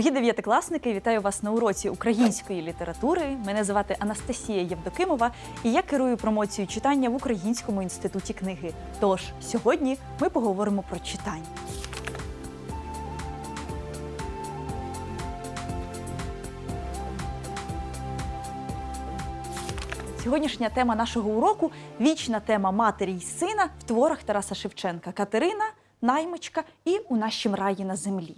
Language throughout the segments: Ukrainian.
Дорогі дев'ятикласники, вітаю вас на уроці української літератури. Мене звати Анастасія Євдокимова, і я керую промоцією читання в Українському інституті книги. Тож сьогодні ми поговоримо про читання. Сьогоднішня тема нашого уроку вічна тема матері й сина в творах Тараса Шевченка Катерина, Наймичка і у нашім раї на землі.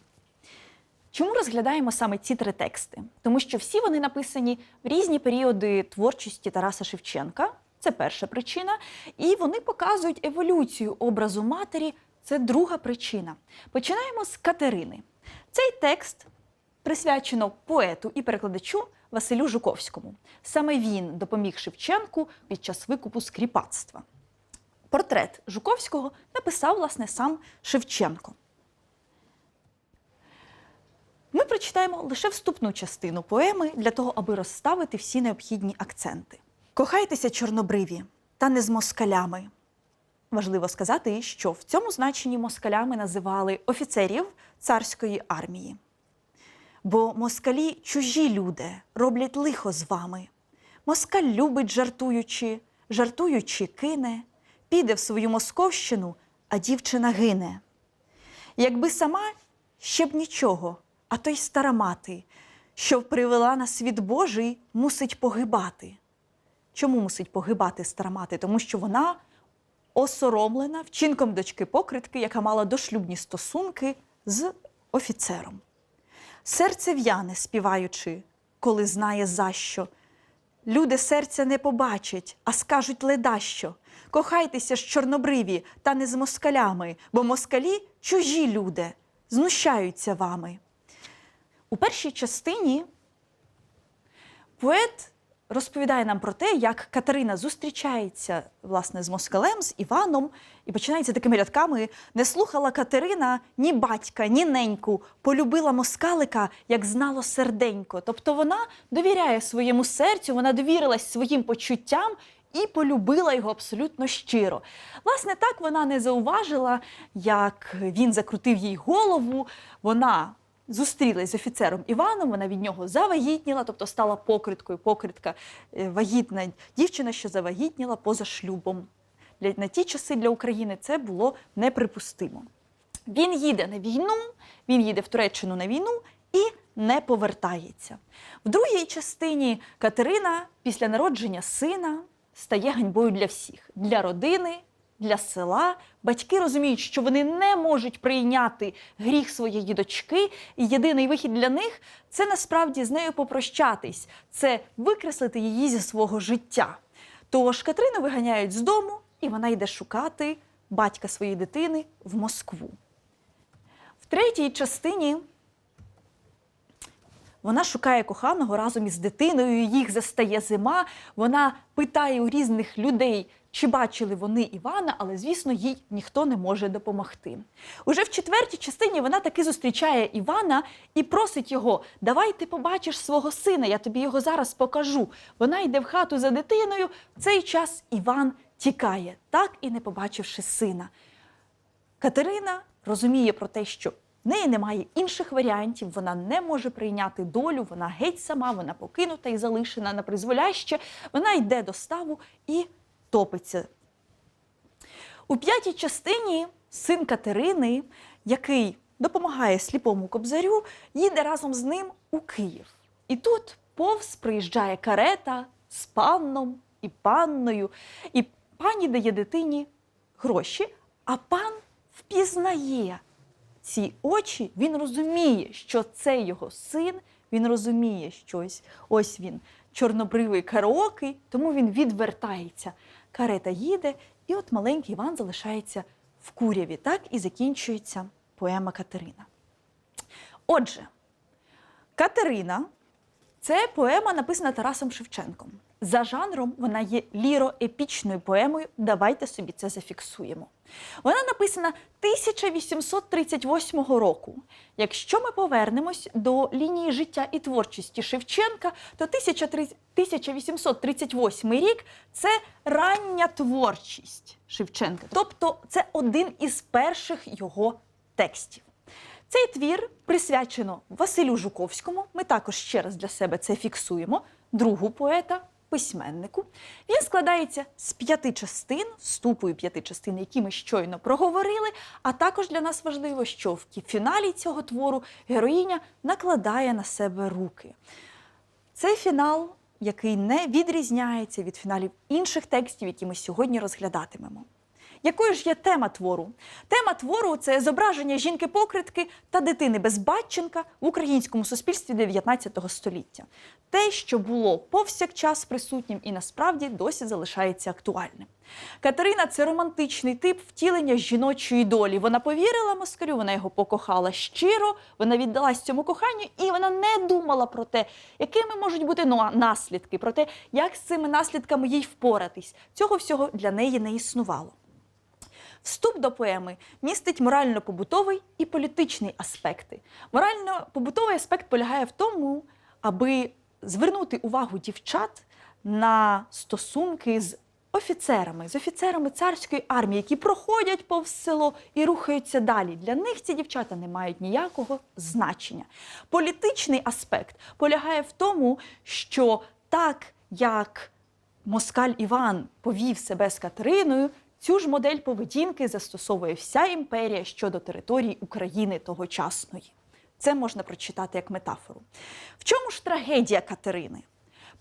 Чому розглядаємо саме ці три тексти? Тому що всі вони написані в різні періоди творчості Тараса Шевченка. Це перша причина. І вони показують еволюцію образу матері. Це друга причина. Починаємо з Катерини. Цей текст присвячено поету і перекладачу Василю Жуковському. Саме він допоміг Шевченку під час викупу скріпацтва. Портрет Жуковського написав власне сам Шевченко. Ми прочитаємо лише вступну частину поеми для того, аби розставити всі необхідні акценти. Кохайтеся, чорнобриві, та не з москалями. Важливо сказати, що в цьому значенні москалями називали офіцерів царської армії. Бо москалі чужі люди роблять лихо з вами. Москаль любить жартуючи, жартуючи, кине, піде в свою московщину, а дівчина гине. Якби сама ще б нічого, а то й стара мати, що привела на світ Божий, мусить погибати. Чому мусить погибати стара мати? Тому що вона осоромлена вчинком дочки покритки, яка мала дошлюбні стосунки з офіцером. Серце в'яне, співаючи, коли знає за що. Люди серця не побачать, а скажуть ледащо. Кохайтеся ж чорнобриві, та не з москалями, бо москалі чужі люди, знущаються вами. У першій частині поет розповідає нам про те, як Катерина зустрічається власне з москалем, з Іваном, і починається такими рядками: не слухала Катерина ні батька, ні неньку, полюбила москалика, як знало серденько. Тобто вона довіряє своєму серцю, вона довірилась своїм почуттям. І полюбила його абсолютно щиро. Власне, так вона не зауважила, як він закрутив їй голову. Вона зустрілась з офіцером Іваном, вона від нього завагітніла, тобто стала покриткою, покритка е, вагітна дівчина, що завагітніла поза шлюбом. На ті часи для України це було неприпустимо. Він їде на війну, він їде в Туреччину на війну і не повертається. В другій частині Катерина після народження сина стає ганьбою для всіх, для родини, для села. Батьки розуміють, що вони не можуть прийняти гріх своєї дочки, і єдиний вихід для них це насправді з нею попрощатись, це викреслити її зі свого життя. Тож Катерину виганяють з дому, і вона йде шукати батька своєї дитини в Москву. В третій частині вона шукає коханого разом із дитиною, їх застає зима. Вона питає у різних людей, чи бачили вони Івана, але, звісно, їй ніхто не може допомогти. Уже в четвертій частині вона таки зустрічає Івана і просить його: Давай ти побачиш свого сина, я тобі його зараз покажу. Вона йде в хату за дитиною. В цей час Іван тікає, так і не побачивши сина. Катерина розуміє про те, що в неї немає інших варіантів, вона не може прийняти долю, вона геть сама, вона покинута і залишена на призволяще. Вона йде до ставу і топиться. У п'ятій частині син Катерини, який допомагає сліпому кобзарю, їде разом з ним у Київ. І тут повз приїжджає карета з панном і панною, і пані дає дитині гроші, а пан впізнає ці очі, він розуміє, що це його син, він розуміє щось. Ось він чорнобривий караокий, тому він відвертається. Карета їде, і от маленький Іван залишається в куряві. Так і закінчується поема Катерина. Отже, Катерина це поема, написана Тарасом Шевченком. За жанром вона є ліроепічною поемою. Давайте собі це зафіксуємо. Вона написана 1838 року. Якщо ми повернемось до лінії життя і творчості Шевченка, то 1838 рік це рання творчість Шевченка, тобто це один із перших його текстів. Цей твір присвячено Василю Жуковському. Ми також ще раз для себе це фіксуємо. Другу поета, письменнику. Він складається з п'яти частин, ступою п'яти частин, які ми щойно проговорили. А також для нас важливо, що в фіналі цього твору героїня накладає на себе руки. Це фінал, який не відрізняється від фіналів інших текстів, які ми сьогодні розглядатимемо. Якою ж є тема твору? Тема твору це зображення жінки-покритки та дитини безбатченка в українському суспільстві 19 століття. Те, що було повсякчас присутнім і насправді досі залишається актуальним. Катерина це романтичний тип втілення жіночої долі. Вона повірила москалю, вона його покохала щиро, вона віддалась цьому коханню, і вона не думала про те, якими можуть бути наслідки, про те, як з цими наслідками їй впоратись. Цього всього для неї не існувало. Вступ до поеми містить морально-побутовий і політичний аспекти. Морально-побутовий аспект полягає в тому, аби звернути увагу дівчат на стосунки з офіцерами, з офіцерами царської армії, які проходять повз село і рухаються далі. Для них ці дівчата не мають ніякого значення. Політичний аспект полягає в тому, що так як Москаль Іван повів себе з Катериною. Цю ж модель поведінки застосовує вся імперія щодо території України тогочасної. Це можна прочитати як метафору. В чому ж трагедія Катерини?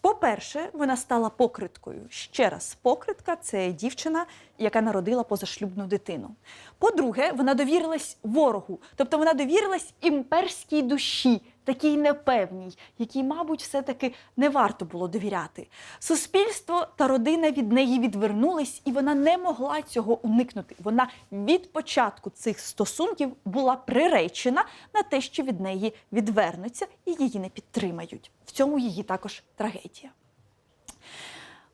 По-перше, вона стала покриткою. Ще раз, покритка це дівчина, яка народила позашлюбну дитину. По-друге, вона довірилась ворогу, тобто вона довірилась імперській душі, такій непевній, якій, мабуть, все-таки не варто було довіряти. Суспільство та родина від неї відвернулись, і вона не могла цього уникнути. Вона від початку цих стосунків була приречена на те, що від неї відвернуться і її не підтримають. В цьому її також трагедія.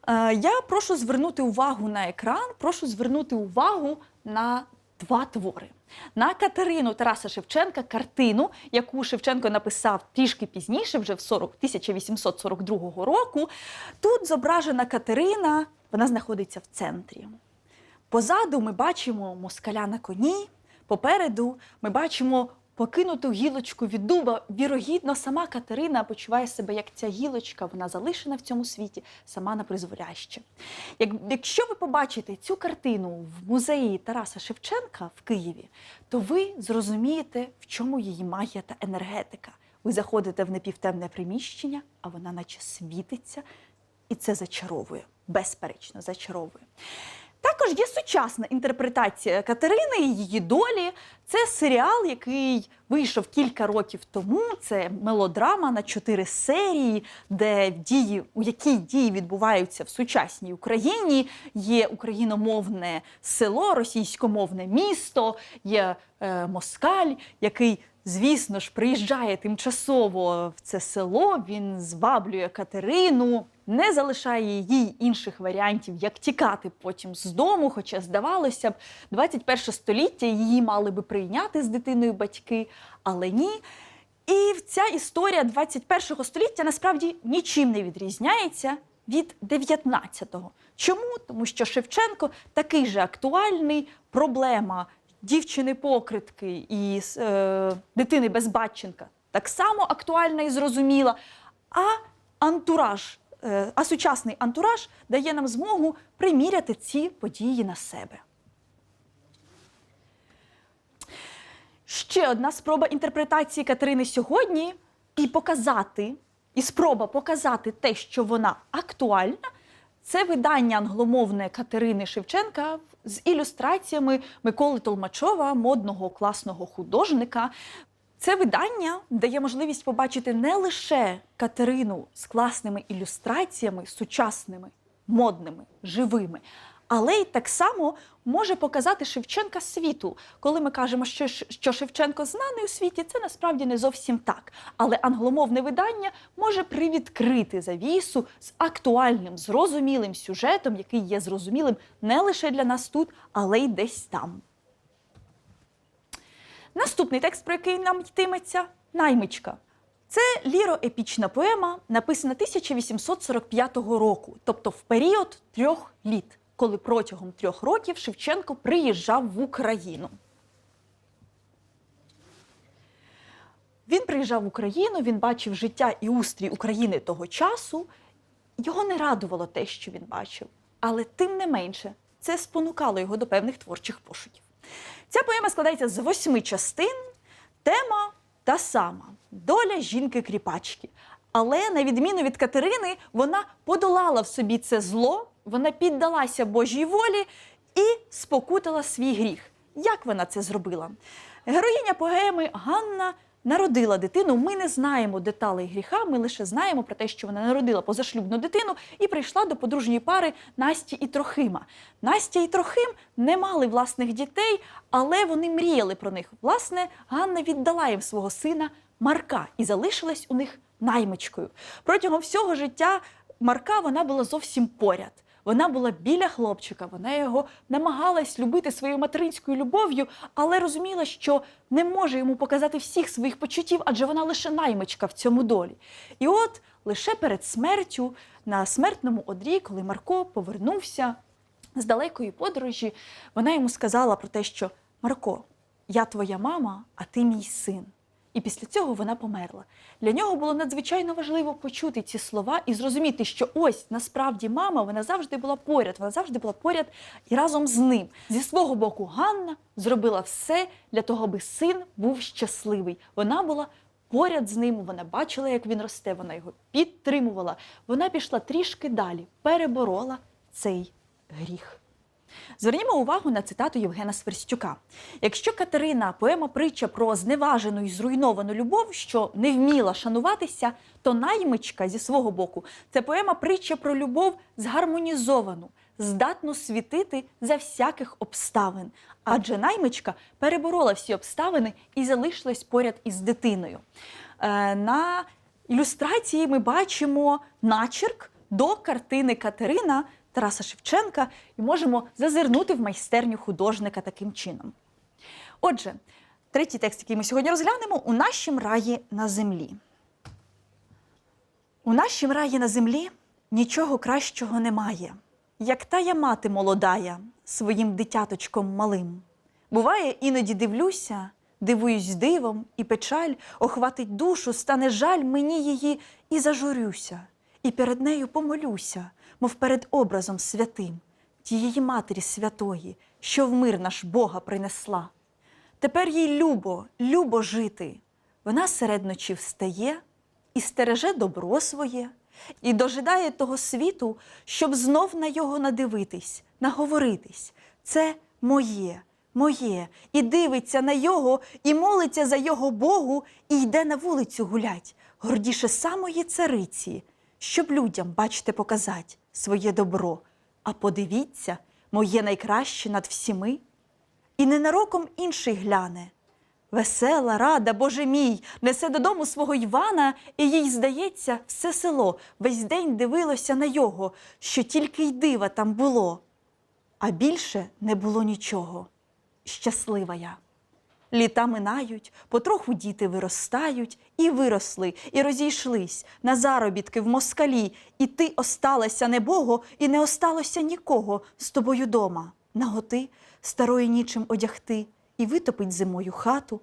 Е, Я прошу звернути увагу на екран, прошу звернути увагу на два твори. На Катерину Тараса Шевченка картину, яку Шевченко написав трішки пізніше, вже в 40, 1842 року. Тут зображена Катерина, вона знаходиться в центрі. Позаду ми бачимо москаля на коні, попереду ми бачимо покинуту гілочку від дуба. Вірогідно, сама Катерина почуває себе як ця гілочка, вона залишена в цьому світі, сама на призволяще. Як, якщо ви побачите цю картину в музеї Тараса Шевченка в Києві, то ви зрозумієте, в чому її магія та енергетика. Ви заходите в напівтемне приміщення, а вона наче світиться, і це зачаровує, безперечно, зачаровує. Також є сучасна інтерпретація Катерини і її долі. Це серіал, який вийшов кілька років тому. Це мелодрама на чотири серії, де дії, у якій дії відбуваються в сучасній Україні. Є україномовне село, російськомовне місто, є е, москаль, який. Звісно ж, приїжджає тимчасово в це село, він зваблює Катерину, не залишає їй інших варіантів, як тікати потім з дому. Хоча, здавалося б, 21 століття її мали би прийняти з дитиною батьки, але ні. І ця історія 21 століття насправді нічим не відрізняється від 19-го. Чому? Тому що Шевченко такий же актуальний проблема дівчини-покритки і е, дитини безбатченка так само актуальна і зрозуміла. А антураж, а сучасний антураж дає нам змогу приміряти ці події на себе. Ще одна спроба інтерпретації Катерини сьогодні і показати, і спроба показати те, що вона актуальна, це видання англомовне Катерини Шевченка з ілюстраціями Миколи Толмачова, модного класного художника. Це видання дає можливість побачити не лише Катерину з класними ілюстраціями, сучасними, модними, живими, але й так само може показати Шевченка світу. Коли ми кажемо, що, що Шевченко знаний у світі, це насправді не зовсім так. Але англомовне видання може привідкрити завісу з актуальним, зрозумілим сюжетом, який є зрозумілим не лише для нас тут, але й десь там. Наступний текст, про який нам йтиметься наймичка. Це ліроепічна поема, написана 1845 року, тобто в період трьох літ, коли протягом трьох років Шевченко приїжджав в Україну. Він приїжджав в Україну, він бачив життя і устрій України того часу. Його не радувало те, що він бачив, але тим не менше це спонукало його до певних творчих пошуків. Ця поема складається з восьми частин. Тема та сама доля жінки-кріпачки. Але на відміну від Катерини, вона подолала в собі це зло, вона піддалася Божій волі і спокутала свій гріх. Як вона це зробила? Героїня поеми Ганна народила дитину. Ми не знаємо деталей гріха, ми лише знаємо про те, що вона народила позашлюбну дитину і прийшла до подружньої пари Насті і Трохима. Настя і Трохим не мали власних дітей, але вони мріяли про них. Власне, Ганна віддала їм свого сина Марка і залишилась у них наймичкою. Протягом всього життя Марка вона була зовсім поряд. Вона була біля хлопчика, вона його намагалась любити своєю материнською любов'ю, але розуміла, що не може йому показати всіх своїх почуттів, адже вона лише наймичка в цьому долі. І от лише перед смертю на смертному одрі, коли Марко повернувся з далекої подорожі, вона йому сказала про те, що Марко, я твоя мама, а ти мій син. І після цього вона померла. Для нього було надзвичайно важливо почути ці слова і зрозуміти, що ось насправді мама вона завжди була поряд, вона завжди була поряд і разом з ним. Зі свого боку, Ганна зробила все для того, аби син був щасливий. Вона була поряд з ним, вона бачила, як він росте, вона його підтримувала. Вона пішла трішки далі, переборола цей гріх. Звернімо увагу на цитату Євгена Сверстюка. Якщо Катерина поема притча про зневажену і зруйновану любов, що не вміла шануватися, то наймичка зі свого боку це поема притча про любов згармонізовану, здатну світити за всяких обставин. Адже наймичка переборола всі обставини і залишилась поряд із дитиною. Е, на ілюстрації ми бачимо начерк до картини Катерина Тараса Шевченка і можемо зазирнути в майстерню художника таким чином. Отже, третій текст, який ми сьогодні розглянемо, у нашім раї на землі. У нашім раї на землі нічого кращого немає, як тая мати молодая своїм дитяточком малим. Буває, іноді дивлюся, дивуюсь дивом, і печаль охватить душу, стане жаль мені її, і зажурюся, і перед нею помолюся, мов перед образом святим, тієї матері святої, що в мир наш Бога принесла. Тепер їй любо, любо жити. Вона серед ночі встає і стереже добро своє, і дожидає того світу, щоб знов на його надивитись, наговоритись. Це моє, моє, і дивиться на його, і молиться за його Богу, і йде на вулицю гулять, гордіше самої цариці, щоб людям, бачте, показать своє добро. А подивіться, моє найкраще над всіми. І ненароком інший гляне. Весела, рада, Боже мій, несе додому свого Івана, і їй, здається, все село весь день дивилося на його, що тільки й дива там було. А більше не було нічого. Щаслива я. Літа минають, потроху діти виростають, і виросли, і розійшлись на заробітки в москалі, і ти осталася небого, і не осталося нікого з тобою дома. Наготи старої нічим одягти і витопить зимою хату.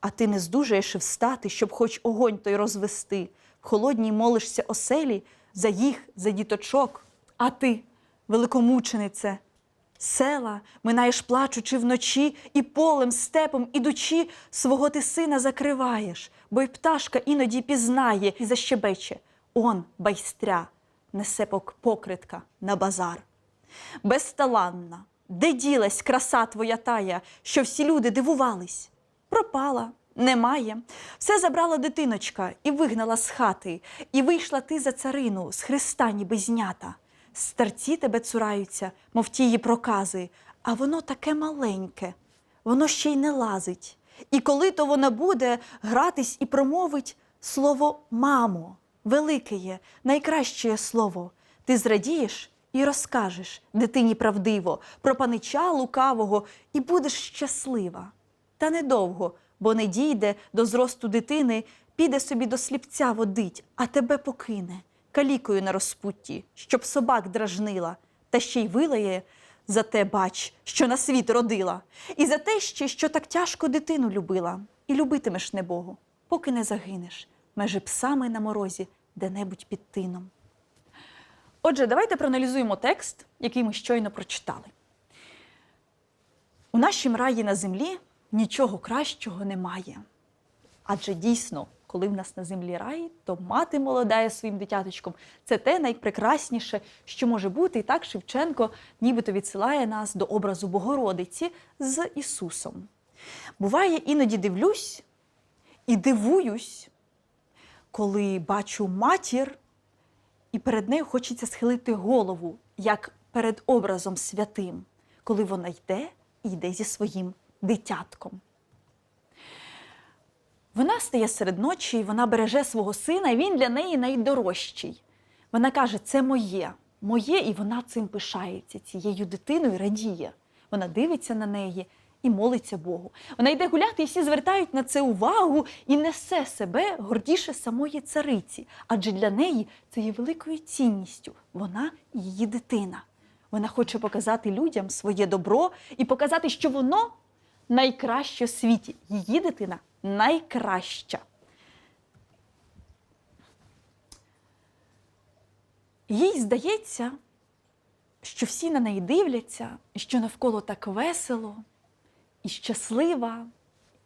А ти не здужаєш встати, щоб хоч огонь той розвести. В холодній молишся оселі за їх, за діточок. А ти, великомученице, села минаєш плачучи вночі, і полем, степом ідучи, свого ти сина закриваєш, бо й пташка іноді пізнає і защебече. Он, байстря, несе покритка на базар. Безталанна, де ділась краса твоя тая, що всі люди дивувались? Пропала, немає. Все забрала дитиночка і вигнала з хати, і вийшла ти за царину з хреста ніби знята. Старці тебе цураються, мов тії прокази, а воно таке маленьке, воно ще й не лазить. І коли то вона буде гратись і промовить слово мамо, велике є, найкраще слово. Ти зрадієш і розкажеш дитині правдиво про панича лукавого, і будеш щаслива. Та недовго, бо не дійде до зросту дитини, піде собі до сліпця водить, а тебе покине калікою на розпутті, щоб собак дражнила, та ще й вилає за те, бач, що на світ родила, і за те ще, що так тяжко дитину любила, і любитимеш небогу, поки не загинеш, межи псами на морозі, де-небудь під тином. Отже, давайте проаналізуємо текст, який ми щойно прочитали. У нашім раї на землі нічого кращого немає. Адже дійсно, коли в нас на землі рай, то мати молодає своїм дитяточком це те найпрекрасніше, що може бути. І так Шевченко нібито відсилає нас до образу Богородиці з Ісусом. Буває, іноді дивлюсь і дивуюсь, коли бачу матір, і перед нею хочеться схилити голову, як перед образом святим, коли вона йде і йде зі своїм дитятком. Вона стає серед ночі, і вона береже свого сина, і він для неї найдорожчий. Вона каже: це моє, моє, і вона цим пишається, цією дитиною радіє. Вона дивиться на неї і молиться Богу. Вона йде гуляти, і всі звертають на це увагу і несе себе гордіше самої цариці. Адже для неї це є великою цінністю. Вона її дитина. Вона хоче показати людям своє добро і показати, що воно найкраще у світі. Її дитина найкраща. Їй здається, що всі на неї дивляться, що навколо так весело, і щаслива,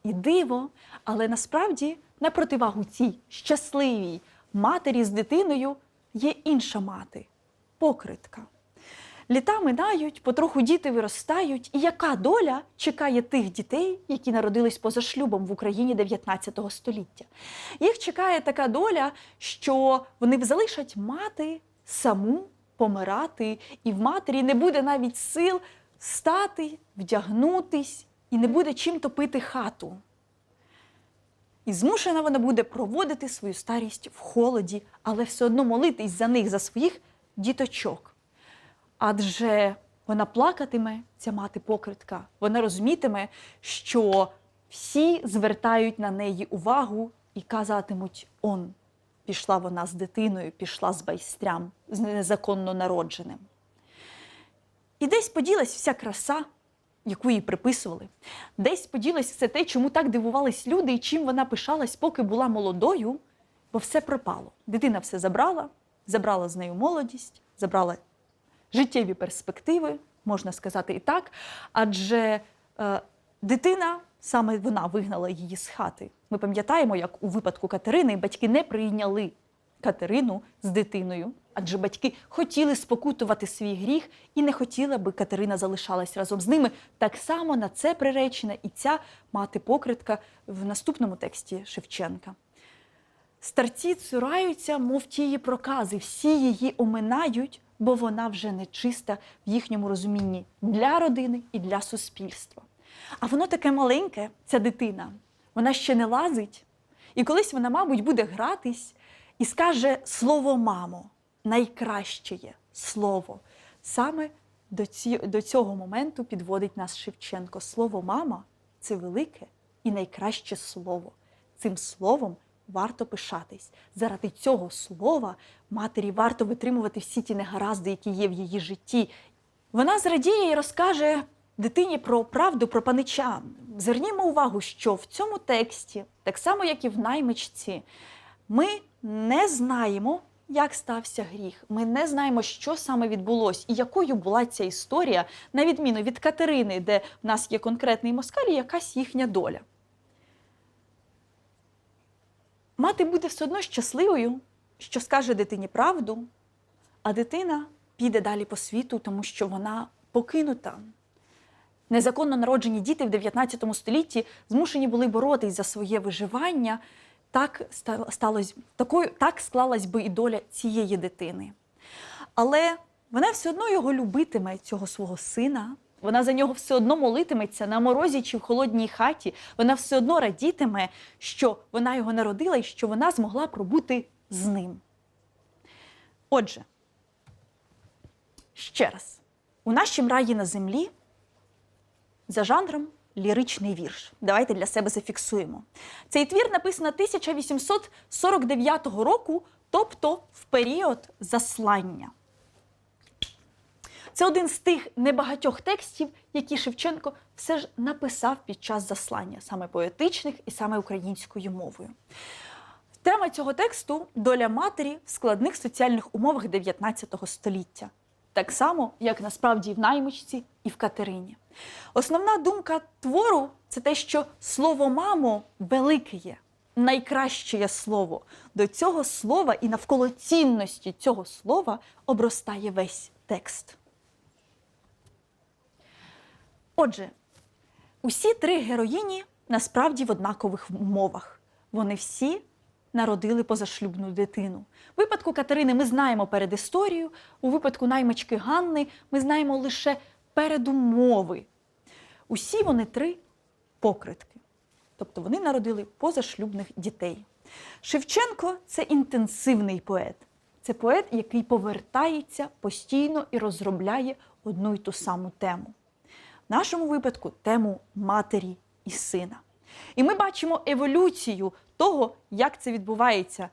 і диво, але насправді на противагу цій щасливій матері з дитиною є інша мати покритка. Літа минають, потроху діти виростають. І яка доля чекає тих дітей, які народились поза шлюбом в Україні 19 століття? Їх чекає така доля, що вони залишать мати саму помирати, і в матері не буде навіть сил встати, вдягнутись, і не буде чим топити хату. І змушена вона буде проводити свою старість в холоді, але все одно молитись за них, за своїх діточок. Адже вона плакатиме, ця мати покритка, вона розумітиме, що всі звертають на неї увагу і казатимуть: он, пішла вона з дитиною, пішла з байстрям, з незаконно народженим. І десь поділась вся краса, яку їй приписували. Десь поділась все те, чому так дивувались люди і чим вона пишалась, поки була молодою, бо все пропало. Дитина все забрала, забрала з нею молодість, забрала життєві перспективи, можна сказати і так. Адже е, дитина, саме вона вигнала її з хати. Ми пам'ятаємо, як у випадку Катерини батьки не прийняли Катерину з дитиною, адже батьки хотіли спокутувати свій гріх і не хотіли, аби Катерина залишалась разом з ними. Так само на це приречена і ця мати покритка в наступному тексті Шевченка. Старці цураються, мов тії прокази, всі її оминають, бо вона вже нечиста в їхньому розумінні для родини і для суспільства. А воно таке маленьке, ця дитина, вона ще не лазить. І колись вона, мабуть, буде гратись і скаже слово мамо, найкраще слово. Саме до, ці, до цього моменту підводить нас Шевченко. Слово мама це велике і найкраще слово. Цим словом варто пишатись. Заради цього слова матері варто витримувати всі ті негаразди, які є в її житті. Вона зрадіє і розкаже дитині про правду про панича. Звернімо увагу, що в цьому тексті, так само як і в наймичці, ми не знаємо, як стався гріх. Ми не знаємо, що саме відбулось і якою була ця історія, на відміну від Катерини, де в нас є конкретний москаль і якась їхня доля. Мати буде все одно щасливою, що скаже дитині правду, а дитина піде далі по світу, тому що вона покинута. Незаконно народжені діти в 19 столітті змушені були боротись за своє виживання. Так ста- сталось, такою, так склалась би і доля цієї дитини. Але вона все одно його любитиме, цього свого сина. Вона за нього все одно молитиметься на морозі чи в холодній хаті. Вона все одно радітиме, що вона його народила і що вона змогла пробути з ним. Отже, ще раз, у нашім раї на землі за жанром ліричний вірш. Давайте для себе зафіксуємо. Цей твір написано 1849 року, тобто в період заслання. Це один з тих небагатьох текстів, які Шевченко все ж написав під час заслання, саме поетичних і саме українською мовою. Тема цього тексту доля матері в складних соціальних умовах 19 століття. Так само, як насправді і в наймичці, і в Катерині. Основна думка твору це те, що слово мамо велике є, найкраще є слово. До цього слова і навколо цінності цього слова обростає весь текст. Отже, усі три героїні насправді в однакових умовах. Вони всі народили позашлюбну дитину. У випадку Катерини ми знаємо передісторію, у випадку наймички Ганни ми знаємо лише передумови. Усі вони три покритки. Тобто вони народили позашлюбних дітей. Шевченко це інтенсивний поет. Це поет, який повертається постійно і розробляє одну й ту саму тему. В нашому випадку тему матері і сина. І ми бачимо еволюцію того, як це відбувається.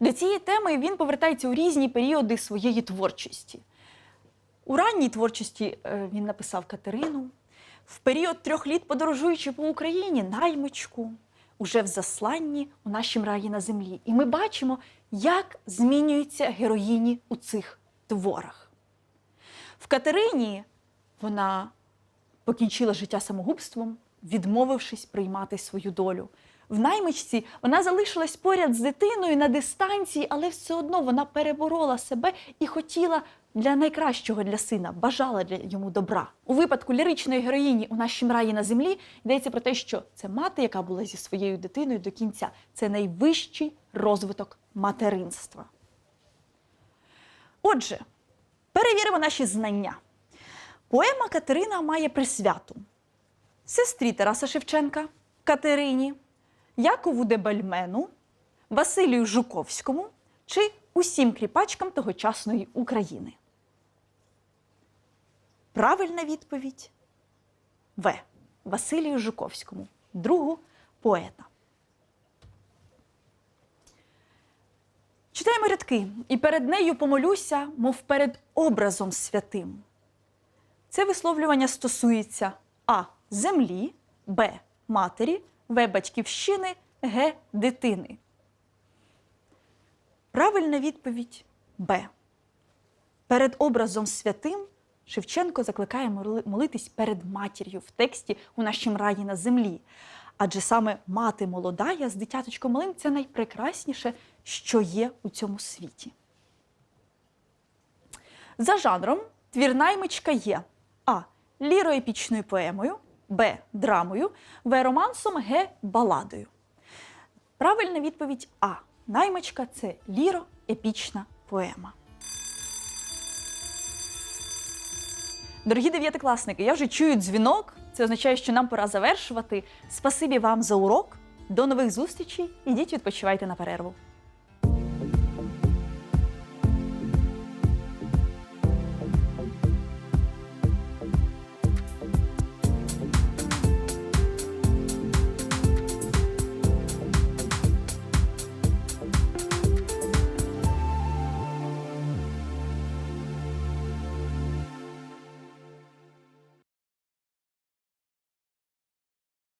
До цієї теми він повертається у різні періоди своєї творчості. У ранній творчості е, він написав Катерину, в період трьох літ подорожуючи по Україні, наймичку, уже в засланні у нашім раї на землі. І ми бачимо, як змінюються героїні у цих творах. В Катерині вона покінчила життя самогубством, відмовившись приймати свою долю. В наймичці вона залишилась поряд з дитиною на дистанції, але все одно вона переборола себе і хотіла для найкращого для сина, бажала для йому добра. У випадку ліричної героїні у нашім раї на землі йдеться про те, що це мати, яка була зі своєю дитиною до кінця. Це найвищий розвиток материнства. Отже, перевіримо наші знання. Поема Катерина має присвяту сестрі Тараса Шевченка, Катерині, Якову Дебальмену, Василію Жуковському чи усім кріпачкам тогочасної України. Правильна відповідь В. Василію Жуковському, другу поета. Читаємо рядки, і перед нею помолюся, мов перед образом святим. Це висловлювання стосується А. Землі, Б. Матері, В. Батьківщини, Г. Дитини. Правильна відповідь Б. Перед образом святим Шевченко закликає молитись перед матір'ю в тексті у нашім раї на землі. Адже саме мати молодая з дитяточком малим це найпрекрасніше, що є у цьому світі. За жанром твір наймичка є А. Ліроепічною поемою, Б. Драмою, В. Романсом, Г. Баладою. Правильна відповідь А. Наймичка це ліроепічна поема. Дорогі дев'ятикласники, я вже чую дзвінок. Це означає, що нам пора завершувати. Спасибі вам за урок. До нових зустрічей. Ідіть відпочивайте на перерву.